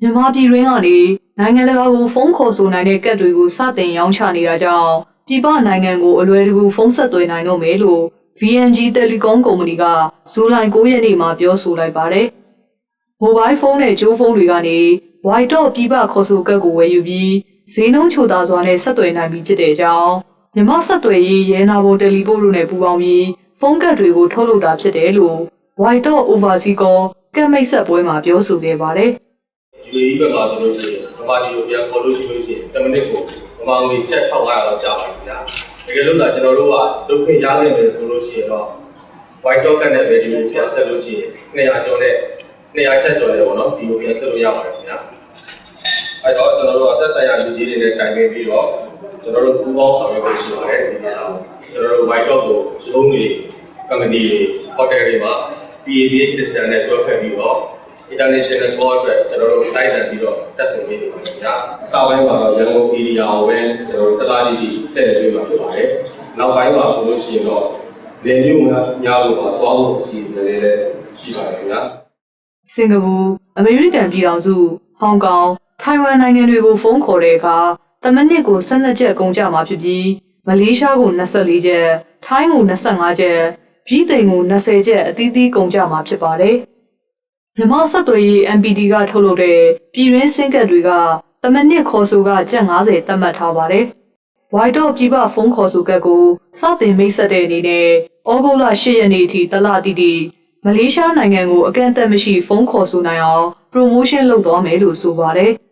မြန်မာပြည်တွင်းကနေနိုင်ငံတကာကိုဖုန်းခေါ်ဆိုနိုင်တဲ့ကတ်တွေကိုစတင်ရောင်းချနေတာကြောင့်ပြည်ပနိုင်ငံကိုအလွယ်တကူဖုန်းဆက်သွယ်နိုင်တော့မယ်လို့ VNG Telecom ကုမ္ပဏီကဇူလိုင်9ရက်နေ့မှာပြောဆိုလိုက်ပါတယ်။မိုဘိုင်းဖုန်းနဲ့ကြိုးဖုန်းတွေကနေ White Dot ပြည်ပခေါ်ဆိုကတ်ကိုဝယ်ယူပြီးဈေးနှုန်းချိုသာစွာနဲ့ဆက်သွယ်နိုင်ပြီဖြစ်တဲ့အကြောင်းမြမဆက်သွယ်ရေးရဲနာဘုံတယ်လီပို့တို့နဲ့ပူးပေါင်းပြီးဖုန်းကတ်တွေကိုထုတ်လုပ်တာဖြစ်တယ်လို့ White Dot Overseas ကကတ်မိတ်ဆက်ပွဲမှာပြောဆိုခဲ့ပါတယ်။ UAE ဘက်မှာဆိုလို့ရှိရင်ဗမာပြည်ကိုပြန်ခေါ်လို့ရှိလို့ရှိရင်10မိနစ်ကိုဗမာငွေချက်1500လောက်ကြာပါပြီဗျာတကယ်လို့သာကျွန်တော်တို့ကလုပ်ခွင့်ရနိုင်မယ်ဆိုလို့ရှိရင်တော့ white dog ကနဲ့ပဲဒီကိုပြန်ဆက်လို့ရှိရင်200ကျော်နဲ့200ချက်ကျော်နဲ့ပေါ့နော်ဒီကိုပြန်ဆက်လို့ရပါတယ်ခင်ဗျာအဲတော့ကျွန်တော်တို့အသက်ဆိုင်ရာလူကြီးတွေနဲ့တိုင်ပင်ပြီးတော့ကျွန်တော်တို့ပူးပေါင်းဆောင်ရွက်ဖို့ရှိပါတယ်ဒီနေ့အောင်ကျွန်တော်တို့ white dog ကိုရုံးတွေ company တွေ hotel တွေမှာ PABA system နဲ့တွဲဖက်ပြီးတော့ international call အတွက်ကျွန်တော်တို့တိုက်တန်ပြီးတော့တက်ဆင်ပေးနေပါတယ်ဗျာအစပိုင်းမှာတော့ရန်ကုန် area ကိုပဲကျွန်တော်တို့တလားကြီးကြီးထည့်နေပေးမှာဖြစ်ပါတယ်နောက်ပိုင်းမှာဆိုလို့ရှိရင်တော့လေမျိုးများများလို့ပါသွားဖို့စီစဉ်နေလည်းရှိပါတယ်ခင်ဗျာစင်ကာပူအမေရိကန်ပြည်ထောင်စုဟောင်ကောင်ထိုင်ဝမ်နိုင်ငံတွေကိုဖုန်းခေါ်တဲ့အခါတမနစ်ကို12ချက်ကုန်ကြမှာဖြစ်ပြီးမလေးရှားကို24ချက်ထိုင်းကို25ချက်ပြည်သိမ်ကို20ချက်အသီးသီးကုန်ကြမှာဖြစ်ပါတယ် မြမဆက်သွယ်ရေး MPD ကထုတ်လုပ်တဲ့ပြည်ရင်းစင်ကတ်တွေကတမနစ်ခေါ်ဆိုကကျပ်90သတ်မှတ်ထားပါတယ်။ White Dot ပြည်ပဖုန်းခေါ်ဆိုကတ်ကိုစတင်မိတ်ဆက်တဲ့အနေနဲ့ဩဂုတ်လ10ရက်နေ့အထိတလတိတိမလေးရှားနိုင်ငံကိုအကန့်အသတ်မရှိဖုန်းခေါ်ဆိုနိုင်အောင် promotion လုပ်သွားမယ်လို့ဆိုပါတယ်။